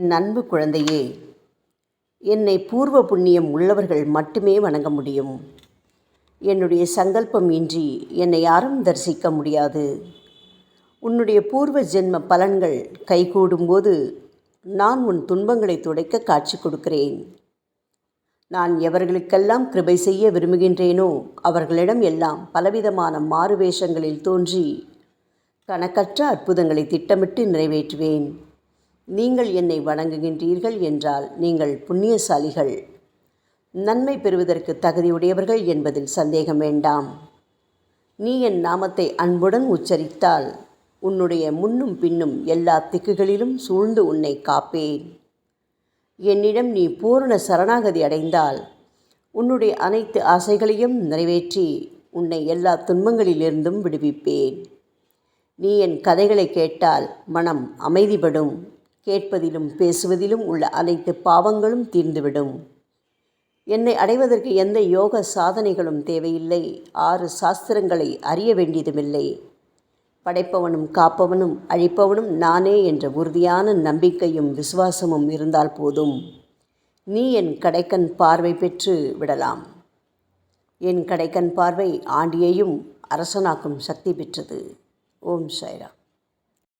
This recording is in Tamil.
என் அன்பு குழந்தையே என்னை பூர்வ புண்ணியம் உள்ளவர்கள் மட்டுமே வணங்க முடியும். என்னுடைய சங்கல்பம் இன்றி என்னை யாரும் தரிசிக்க முடியாது. உன்னுடைய பூர்வ ஜென்ம பலன்கள் கைகூடும்போது நான் உன் துன்பங்களை துடைக்க காட்சி கொடுக்கிறேன். நான் எவர்களுக்கெல்லாம் கிருபை செய்ய விரும்புகின்றேனோ அவர்களிடம் எல்லாம் பலவிதமான மாறுவேஷங்களில் தோன்றி கணக்கற்ற அற்புதங்களை திட்டமிட்டு நிறைவேற்றுவேன். நீங்கள் என்னை வணங்குகின்றீர்கள் என்றால் நீங்கள் புண்ணியசாலிகள். நன்மை பெறுவதற்கு தகுதியுடையவர்கள் என்பதில் சந்தேகம் வேண்டாம். நீ என் நாமத்தை அன்புடன் உச்சரித்தால் உன்னுடைய முன்னும் பின்னும் எல்லா திக்குகளிலும் சூழ்ந்து உன்னை காப்பேன். என்னிடம் நீ பூரண சரணாகதி அடைந்தால் உன்னுடைய அனைத்து ஆசைகளையும் நிறைவேற்றி உன்னை எல்லா துன்பங்களிலிருந்தும் விடுவிப்பேன். நீ என் கதைகளை கேட்டால் மனம் அமைதிப்படும் கேட்பதிலும் பேசுவதிலும் உள்ள அனைத்து பாவங்களும் தீர்ந்துவிடும். என்னை அடைவதற்கு எந்த யோக சாதனைகளும் தேவையில்லை. ஆறு சாஸ்திரங்களை அறிய வேண்டியதுமில்லை. படைப்பவனும் காப்பவனும் அழிப்பவனும் நானே என்ற உறுதியான நம்பிக்கையும் விசுவாசமும் இருந்தால் போதும். நீ என் கடைக்கண் பார்வை பெற்று விடலாம். என் கடைக்கண் பார்வை ஆண்டியையும் அரசனாக்கும் சக்தி பெற்றது. ஓம் சாய்ராம்.